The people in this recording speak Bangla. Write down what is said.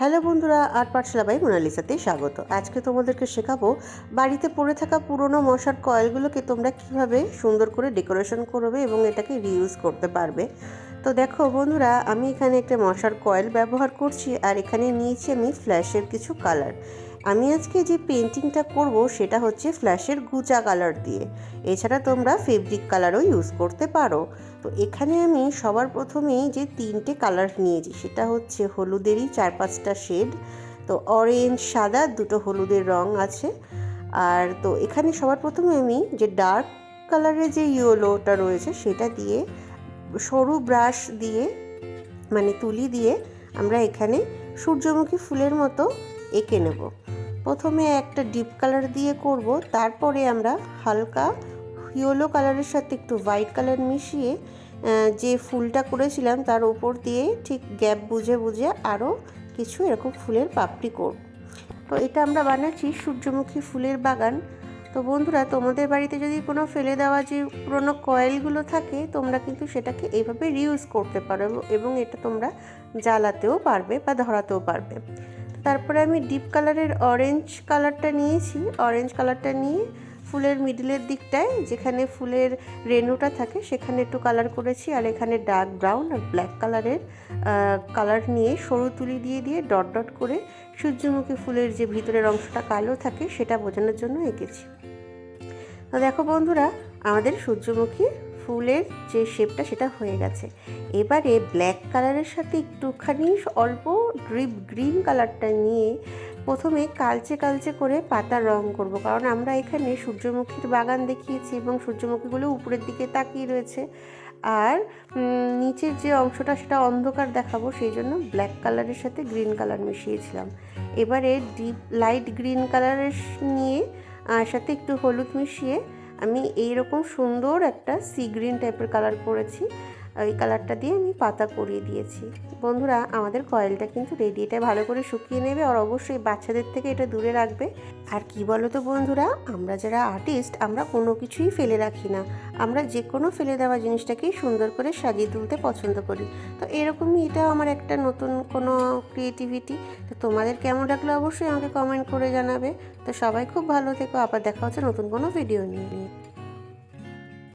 হ্যালো বন্ধুরা আর্ট পাঠশালা বাই মোনালিসাতে স্বাগত। আজকে তোমাদেরকে শেখাবো বাড়িতে পড়ে থাকা পুরনো মশার কয়েলগুলোকে তোমরা কীভাবে সুন্দর করে ডেকোরেশন করবে এবং এটাকে রিউজ করতে পারবে। তো দেখো বন্ধুরা, আমি এখানে একটা মশার কয়েল ব্যবহার করছি আর এখানে নিয়েছি আমি ফ্ল্যাশের কিছু কালার। আমি আজকে যে পেন্টিংটা করব সেটা হচ্ছে ফ্ল্যাশের গুচা কালার দিয়ে। এছাড়া তোমরা ফেব্রিক কালারও ইউজ করতে পারো। তো এখানে আমি সবার প্রথমেই যে তিনটে কালার নিয়েছি, সেটা হচ্ছে হলুদেরই চার পাঁচটা শেড তো অরেঞ্জ সাদা, দুটো হলুদের রং আছে। আর তো এখানে সবার প্রথমে আমি যে ডার্ক কালারের যে ইয়েলোটা রয়েছে, সেটা দিয়ে সরু ব্রাশ দিয়ে মানে তুলি দিয়ে আমরা এখানে সূর্যমুখী ফুলের মতো এঁকে নেব। প্রথমে একটা ডিপ কালার দিয়ে করব, তারপরে আমরা হালকা ইয়েলো কালারের সাথে একটু হোয়াইট কালার মিশিয়ে যে ফুলটা করেছিলাম তার উপর দিয়ে ঠিক গ্যাপ বুঝে বুঝে আরও কিছু এরকম ফুলের পাপড়ি করব। তো এটা আমরা বানাচ্ছি সূর্যমুখী ফুলের বাগান। তো বন্ধুরা, তোমাদের বাড়িতে যদি কোনো ফেলে দেওয়া যে পুরোনো কয়েলগুলো থাকে, তোমরা কিন্তু সেটাকে এইভাবে রিউজ করতে পারো এবং এটা তোমরা জ্বালাতেও পারবে বা ধরাতেও পারবে। তারপরে আমি ডিপ কালারের অরেঞ্জ কালারটা নিয়েছি। অরেঞ্জ কালারটা নিয়ে ফুলের মিডিলের দিকটায়, যেখানে ফুলের রেনুটা থাকে, সেখানে একটু কালার করেছি। আর এখানে ডার্ক ব্রাউন আর ব্ল্যাক কালারের কালার নিয়ে সরু তুলি দিয়ে দিয়ে ডট ডট করে সূর্যমুখী ফুলের যে ভিতরের অংশটা কালো থাকে, সেটা বোঝানোর জন্য এঁকেছি। দেখো বন্ধুরা, আমাদের সূর্যমুখী ফুলের যে শেপটা সেটা হয়ে গেছে। এবারে ব্ল্যাক কালারের সাথে একটুখানি অল্প ড্রিপ গ্রিন কালারটা নিয়ে প্রথমে কালচে কালচে করে পাতার রং করব। কারণ আমরা এখানে সূর্যমুখীর বাগান দেখিয়েছি এবং সূর্যমুখীগুলো উপরের দিকে তাকিয়ে রয়েছে। আর নিচের যে অংশটা সেটা অন্ধকার দেখাবো, সেই জন্য ব্ল্যাক কালারের সাথে গ্রিন কালার মিশিয়েছিলাম। এবারে ডিপ লাইট গ্রিন কালারের নিয়ে সাথে একটু হলুদ মিশিয়ে আমি এইরকম সুন্দর একটা সি গ্রিন টাইপের কালার করেছি ওই কালারটা দিয়ে আমি পাতা করিয়ে দিয়েছি। বন্ধুরা, আমাদের কয়েলটা কিন্তু রেডি এটা ভালো করে শুকিয়ে নেবে আর অবশ্যই বাচ্চাদের থেকে এটা দূরে রাখবে। আর কি বলো তো বন্ধুরা, আমরা যারা আর্টিস্ট আমরা কোনো কিছুই ফেলে রাখি না। আমরা যে কোনো ফেলে দেওয়া জিনিসটাকেই সুন্দর করে সাজিয়ে তুলতে পছন্দ করি। তো এরকমই এটা আমার একটা নতুন কোনো ক্রিয়েটিভিটি তো তোমাদের কেমন লাগল অবশ্যই আমাকে কমেন্ট করে জানাবে। তো সবাই খুব ভালো থেকো, আবার দেখা হচ্ছে নতুন কোনো ভিডিও নিয়ে।